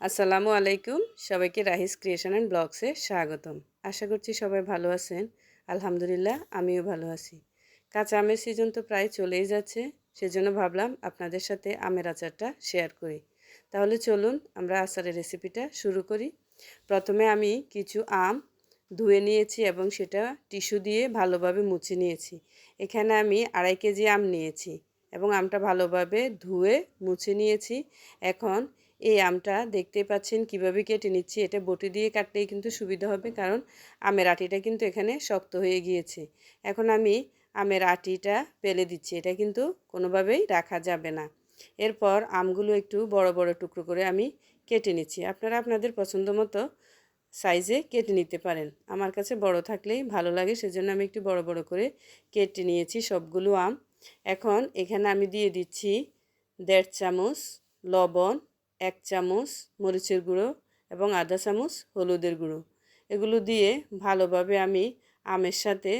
আসসালামু আলাইকুম। সবাইকে রাহিস ক্রিয়েশন অ্যান্ড ব্লগসে স্বাগতম। আশা করছি সবাই ভালো আছেন। আলহামদুলিল্লাহ, আমিও ভালো আছি। কাঁচা আমের সিজন তো প্রায় চলেই যাচ্ছে, সেজন্য ভাবলাম আপনাদের সাথে আমের আচারটা শেয়ার করি। তাহলে চলুন আমরা আচারের রেসিপিটা শুরু করি। প্রথমে আমি কিছু আম ধুয়ে নিয়েছি এবং সেটা টিস্যু দিয়ে ভালোভাবে মুছে নিয়েছি। এখানে আমি আড়াই কেজি আম নিয়েছি এবং আমটা ভালোভাবে ধুয়ে মুছে নিয়েছি। এখন এই আমটা দেখতে পাচ্ছেন কীভাবে কেটে নিচ্ছি। এটা বটি দিয়ে কাটলেই কিন্তু সুবিধা হবে, কারণ আমের আটিটা কিন্তু এখানে শক্ত হয়ে গিয়েছে। এখন আমি আমের আটিটা পেলে দিচ্ছি, এটা কিন্তু কোনোভাবেই রাখা যাবে না। এরপর আমগুলো একটু বড় বড় টুকরো করে আমি কেটে নিচ্ছি। আপনারা আপনাদের পছন্দ মতো সাইজে কেটে নিতে পারেন। আমার কাছে বড় থাকলেই ভালো লাগে, সেজন্য আমি একটু বড় বড় করে কেটে নিয়েছি সবগুলো আম। এখন এখানে আমি দিয়ে দিচ্ছি দেড় চামচ লবণ এক চামচ মরিচের গুঁড়ো এবং আধা চামচ হলুদের গুঁড়ো। এগুলো দিয়ে ভালোভাবে আমি আমের সাথে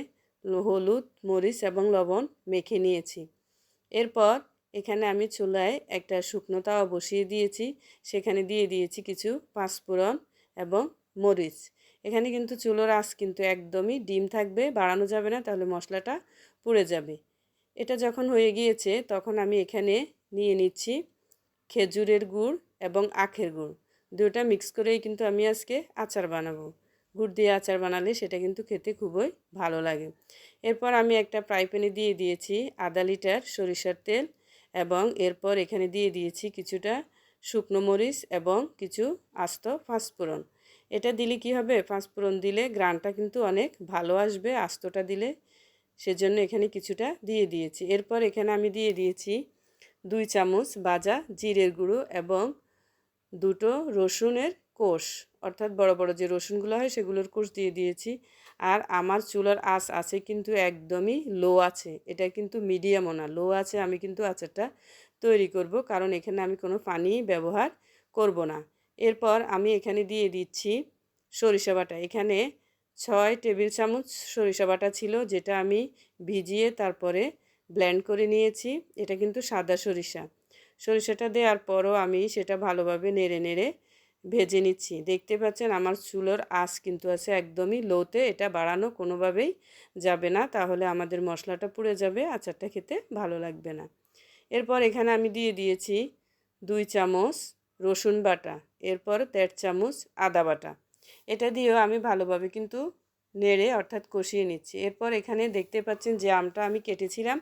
হলুদ, মরিচ এবং লবণ মেখে নিয়েছি। এরপর এখানে আমি চুলায় একটা শুকনো তাওয়া বসিয়ে দিয়েছি। সেখানে দিয়ে দিয়েছি কিছু পাঁচফোড়ন এবং মরিচ। এখানে কিন্তু চুলোর আঁচ কিন্তু একদমই ডিম থাকবে, বাড়ানো যাবে না, তাহলে মশলাটা পুড়ে যাবে। এটা যখন হয়ে গিয়েছে, তখন আমি এখানে নিয়ে নিচ্ছি খেজুরের গুড় এবং আখের গুড়। দুটা মিক্স করেই কিন্তু আমি আজকে আচার বানাবো। গুড় দিয়ে আচার বানালে সেটা কিন্তু খেতে খুবই ভালো লাগে। এরপর আমি একটা ফ্রাই প্যানে দিয়ে দিয়েছি আধা লিটার সরিষার তেল এবং এরপর এখানে দিয়ে দিয়েছি কিছুটা শুকনো মরিচ এবং কিছু আস্ত ফাঁসফোড়ন এটা দিলে কি হবে? ফাঁসফোড়ন দিলে গ্রানটা কিন্তু অনেক ভালো আসবে, আস্তটা দিলে। সেজন্য এখানে কিছুটা দিয়ে দিয়েছি। এরপর এখানে আমি দিয়ে দিয়েছি দুই চামচ বাজা জিরের গুঁড়ো এবং দুটো রসুনের কোষ। অর্থাৎ বড় বড় যে রসুনগুলো হয়, সেগুলোর কোষ দিয়ে দিয়েছি। আর আমার চুলার আঁচ আছে কিন্তু একদমই লো আছে। এটা কিন্তু মিডিয়ামও না। লো আছে, আমি কিন্তু আচারটা তৈরি করব, কারণ এখানে আমি কোনো পানি ব্যবহার করব না। এরপর আমি এখানে দিয়ে দিচ্ছি সরিষা বাটা। এখানে ছয় টেবিল চামচ সরিষা বাটা ছিল, যেটা আমি ভিজিয়ে তারপরে ব্ল্যান্ড করে নিয়েছি। এটা কিন্তু সাদা সরিষা। সরিষাটা দেওয়ার পরও আমি সেটা ভালোভাবে নেড়ে নেড়ে ভেজে নিচ্ছি। দেখতে পাচ্ছেন আমার চুলোর আঁচ কিন্তু আছে একদমই লোতে, এটা বাড়ানো কোনোভাবেই যাবে না, তাহলে আমাদের মশলাটা পুড়ে যাবে, আচারটা খেতে ভালো লাগবে না। এরপর এখানে আমি দিয়ে দিয়েছি দুই চামচ রসুন বাটা, এরপর দেড় চামচ আদা বাটা। এটা দিয়েও আমি ভালোভাবে কিন্তু নেড়ে অর্থাৎ কষিয়ে নিচ্ছি। এরপর এখানে দেখতে পাচ্ছেন যে আমটা আমি কেটেছিলাম।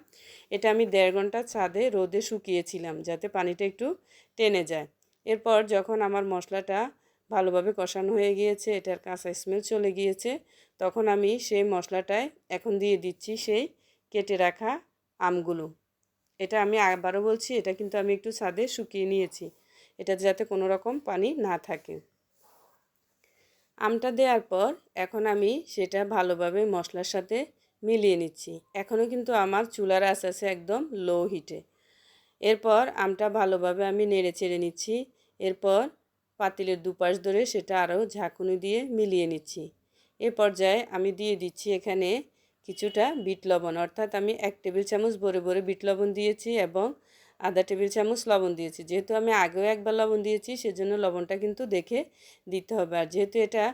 এটা আমি দেড় ঘণ্টা ছাদে রোদে শুকিয়েছিলাম যাতে পানিটা একটু টেনে যায়। এরপর যখন আমার মশলাটা ভালোভাবে কষানো হয়ে গিয়েছে, এটার কাঁচা স্মেল চলে গিয়েছে, তখন আমি সেই মশলাটায় এখন দিয়ে দিচ্ছি সেই কেটে রাখা আমগুলো। এটা আমি আবারও বলছি, এটা কিন্তু আমি একটু ছাদে শুকিয়ে নিয়েছি। এটা যাতে কোনো রকম পানি না থাকে। আমটা দেওয়ার পর এখন আমি সেটা ভালোভাবে মশলার সাথে মিলিয়ে নিচ্ছি। এখনও কিন্তু আমার চুলার আস আছে একদম লো হিটে এরপর আমটা ভালোভাবে আমি নেড়ে চেড়ে নিচ্ছি। এরপর পাতিলের দুপাশ ধরে সেটা আরও ঝাঁকুনি দিয়ে মিলিয়ে নিচ্ছি। এ পর্যায়ে আমি দিয়ে দিচ্ছি এখানে কিছুটা বিট লবণ। অর্থাৎ আমি এক টেবিল চামচ ভরে ভরে বিট লবণ দিয়েছি এবং আধা টেবিল চামচ, লবণ দিয়েছি। যেহেতু আমি আগেও একবার লবণ দিয়েছি, সেজন্য লবণটা কিন্তু দেখে দিতে হবে। আর যেহেতু এটা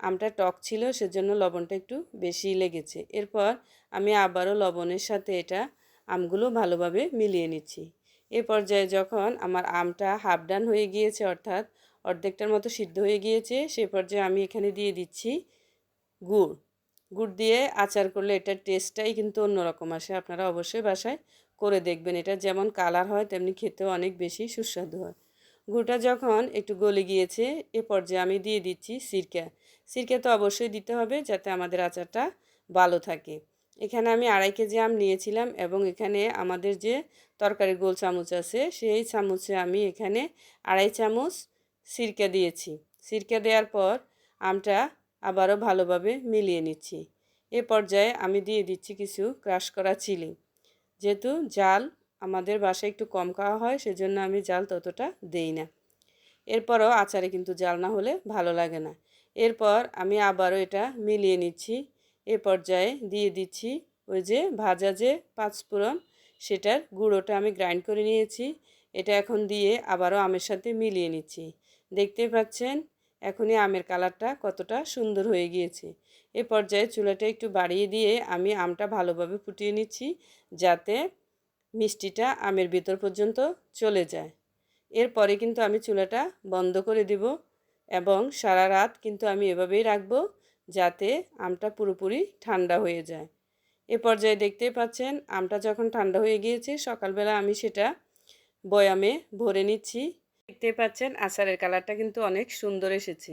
আমটা টক ছিল, সেজন্য লবণটা একটু বেশি লেগেছে। এরপর আমি আবারও লবণের সাথে এটা আমগুলো ভালোভাবে মিলিয়ে নিচ্ছি। এ পর্যায়ে যখন আমার আমটা হাফ ডান হয়ে গিয়েছে, অর্থাৎ অর্ধেকটার মতো সিদ্ধ হয়ে গিয়েছে, সে পর্যায়ে আমি এখানে দিয়ে দিচ্ছি গুড়। গুড় দিয়ে আচার করলে এটার টেস্টটাই কিন্তু অন্যরকম আসে। আপনারা অবশ্যই বাসায় করে দেখবেন। এটা যেমন কালার হয়, তেমনি খেতেও অনেক বেশি সুস্বাদু হয়। গুড়টা যখন একটু গলে গিয়েছে, এ পর্যায়ে আমি দিয়ে দিচ্ছি সিরকা। সিরকা তো অবশ্যই দিতে হবে যাতে আমাদের আচারটা ভালো থাকে। এখানে আমি আড়াই কেজি আম নিয়েছিলাম এবং এখানে আমাদের যে তরকারি গোল চামচ আছে, সেই চামচে আমি এখানে আড়াই চামচ সিরকা দিয়েছি। সিরকা দেওয়ার পর আমটা আবারও ভালোভাবে মিলিয়ে নিচ্ছি। এ পর্যায়ে আমি দিয়ে দিচ্ছি কিছু ক্রাশ করা চিলি। যেহেতু জাল আমাদের বাসায় একটু কম খাওয়া হয়, সেজন্য আমি জাল ততটা দেই না। এরপরও আচারে কিন্তু জাল না হলে ভালো লাগে না। এরপর আমি আবারও এটা মিলিয়ে নিচ্ছি। এ পর্যায়ে দিয়ে দিচ্ছি ওই যে ভাজা যে পাঁচফোড়ন, সেটার গুঁড়োটা আমি গ্রাইন্ড করে নিয়েছি। এটা এখন দিয়ে আবারও আমের সাথে মিলিয়ে নিচ্ছি। দেখতে পাচ্ছেন এখনই আমের কালারটা কতটা সুন্দর হয়ে গিয়েছে। এ পর্যায়ে চুলাটা একটু বাড়িয়ে দিয়ে আমি আমটা ভালোভাবে ফুটিয়ে নিচ্ছি যাতে মিষ্টিটা আমের ভিতর পর্যন্ত চলে যায়। এরপরে কিন্তু আমি চুলাটা বন্ধ করে দিব এবং সারা রাত কিন্তু আমি এভাবেই রাখব যাতে আমটা পুরোপুরি ঠান্ডা হয়ে যায়। এ পর্যায়ে দেখতেই পাচ্ছেন আমটা যখন ঠান্ডা হয়ে গিয়েছে সকালবেলা আমি সেটা বয়ামে ভরে নিচ্ছি দেখতেই পাচ্ছেন আচারের কালারটা কিন্তু অনেক সুন্দর এসেছে।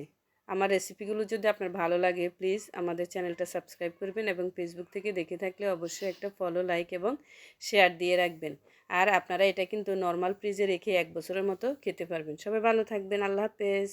আমার রেসিপিগুলো যদি আপনার ভালো লাগে, প্লিজ আমাদের চ্যানেলটা সাবস্ক্রাইব করবেন এবং ফেসবুক থেকে দেখে থাকলে অবশ্যই একটা ফলো লাইক এবং শেয়ার দিয়ে রাখবেন। আর আপনারা এটা কিন্তু নর্মাল ফ্রিজে রেখে এক বছরের মতো খেতে পারবেন। সবাই ভালো থাকবেন। আল্লাহ হাফেজ।